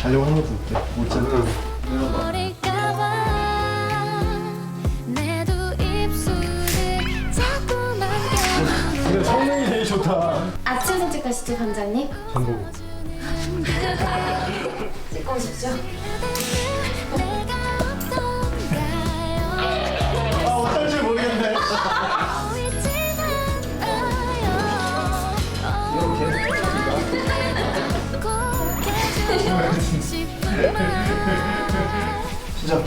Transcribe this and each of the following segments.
자려고 한번 볼게. 못 잤다. 자. 가시죠, 관장님? 전보고. 찍고 오십시오. 진짜.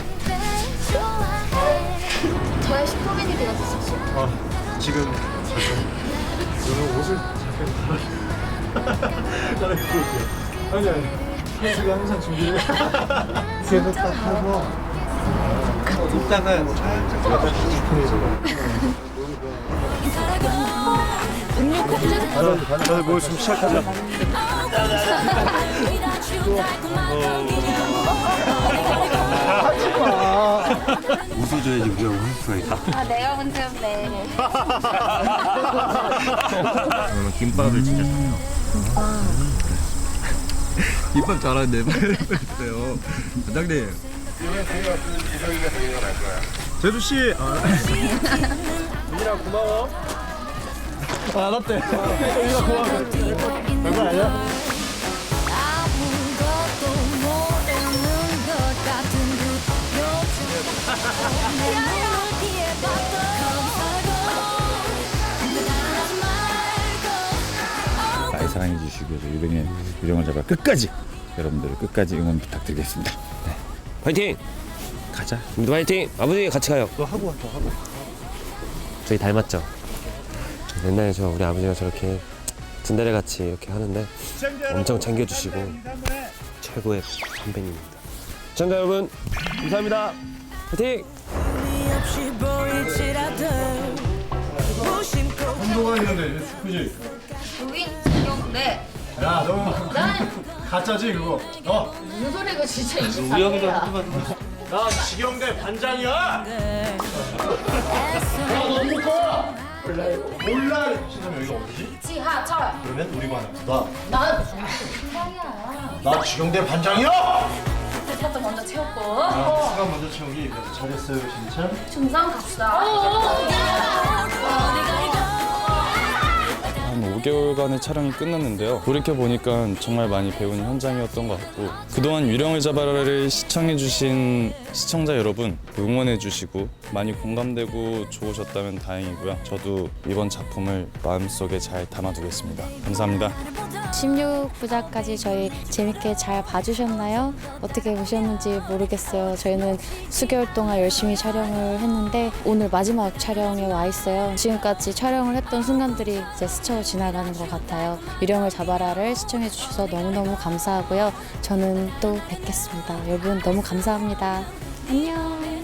저의 슈퍼맨이 되어주십시오. 아, 지금 잠깐. 오늘 옷을 잠깐 갈아입고 올게요. 아니, 아니. 한수가 항상 준비를. 그래서 딱 하고. 이따가 살짝 집중해서. 가자, 가자, 뭘좀 시작하자. 웃어줘야지 우리가 웃을 수가 있다. 아, 내가 문제였네. 저는 김밥을 진짜 좋아해요. 김밥 잘하는데 빨리 해주세요. 반장님. 제주 씨. 아. 민이랑 고마워. 아, 알았대. 민이랑 고마워. 사랑해 주시기 위해서 유령의 유령을 잡아 끝까지 여러분들 끝까지 응원 부탁드리겠습니다. 네. 화이팅! 가자. 우리도 화이팅! 아버지 같이 가요. 너 하고 와, 너 하고. 저희 닮았죠? 저 옛날에 저 우리 아버지가 저렇게 든다레 같이 이렇게 하는데 엄청 챙겨주시고 최고의 선배님입니다. 시청자 여러분 감사합니다. 화이팅! 운동화 있는데, 그지? 부인 지경인데 야, 너 가짜지 그거. 어. 무슨 소리가 진짜 24세야. 나 지경대 반장이야. 야, 너무 커. 몰라. 몰라. 신성 여기가 어디지? 지하철. 그러면 우리 반. 나. 나 중상이야. 나 지경대 반장이야. 대파도 먼저 채웠고. 아, 시간 먼저 채우기. 그래서 잘했어요, 진짜. 중상 갑시다. 한 5개월간의 촬영이 끝났는데요. 돌이켜보니까 정말 많이 배운 현장이었던 것 같고 그동안 유령을 잡아라를 시청해주신 시청자 여러분 응원해주시고 많이 공감되고 좋으셨다면 다행이고요. 저도 이번 작품을 마음속에 잘 담아두겠습니다. 감사합니다. 16부작까지 저희 재밌게 잘 봐주셨나요? 어떻게 보셨는지 모르겠어요. 저희는 수개월 동안 열심히 촬영을 했는데 오늘 마지막 촬영에 와 있어요. 지금까지 촬영을 했던 순간들이 이제 스쳐 지나가는 것 같아요. 유령을 잡아라를 시청해 주셔서 너무너무 감사하고요. 저는 또 뵙겠습니다. 여러분 너무 감사합니다. 안녕.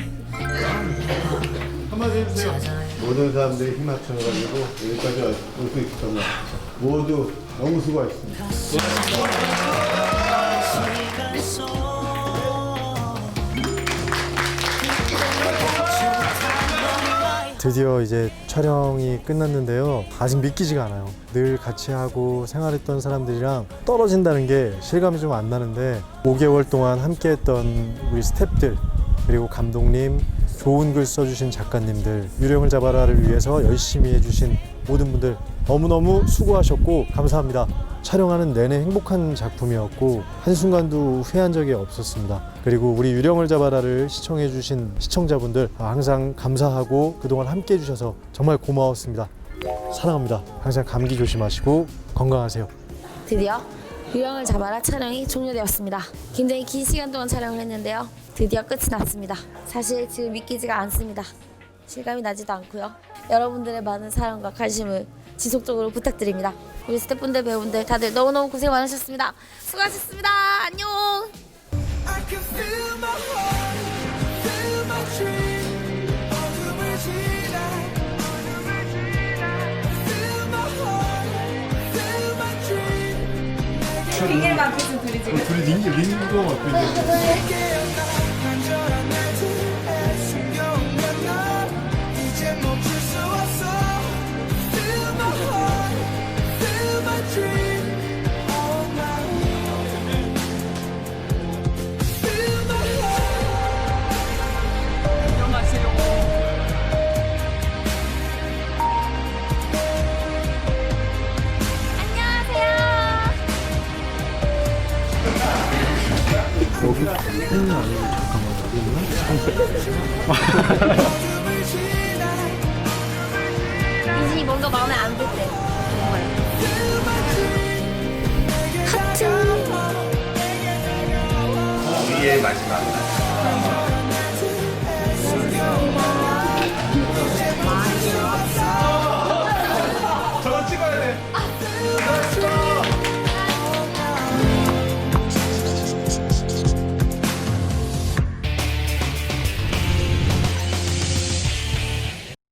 한마디 해주세요. 모든 사람들이 힘 합쳐가지고 여기까지 올 수 있었던 것 같아요. 모두 너무 수고하셨습니다. 드디어 이제 촬영이 끝났는데요. 아직 믿기지가 않아요. 늘 같이 하고 생활했던 사람들이랑 떨어진다는 게 실감이 좀 안 나는데 5개월 동안 함께했던 우리 스탭들 그리고 감독님 좋은 글 써주신 작가님들 유령을 잡아라를 위해서 열심히 해주신 모든 분들 너무너무 수고하셨고 감사합니다. 촬영하는 내내 행복한 작품이었고 한순간도 후회한 적이 없었습니다. 그리고 우리 유령을 잡아라를 시청해주신 시청자분들 항상 감사하고 그동안 함께 해주셔서 정말 고마웠습니다. 사랑합니다. 항상 감기 조심하시고 건강하세요. 드디어 유령을 잡아라 촬영이 종료되었습니다. 굉장히 긴 시간 동안 촬영을 했는데요. 드디어 끝이 났습니다. 사실 지금 믿기지가 않습니다. 실감이 나지도 않고요. 여러분들의 많은 사랑과 관심을 지속적으로 부탁드립니다. 우리 스태프분들 배우분들 다들 너무너무 고생 많으셨습니다. 수고하셨습니다. 안녕. 빙일만 계속 둘이 지금. 둘이 링, 링도 맞고 있는데. 이진이 뭔가 마음에 안들 때. 정말. 하트. 우리의 마지막.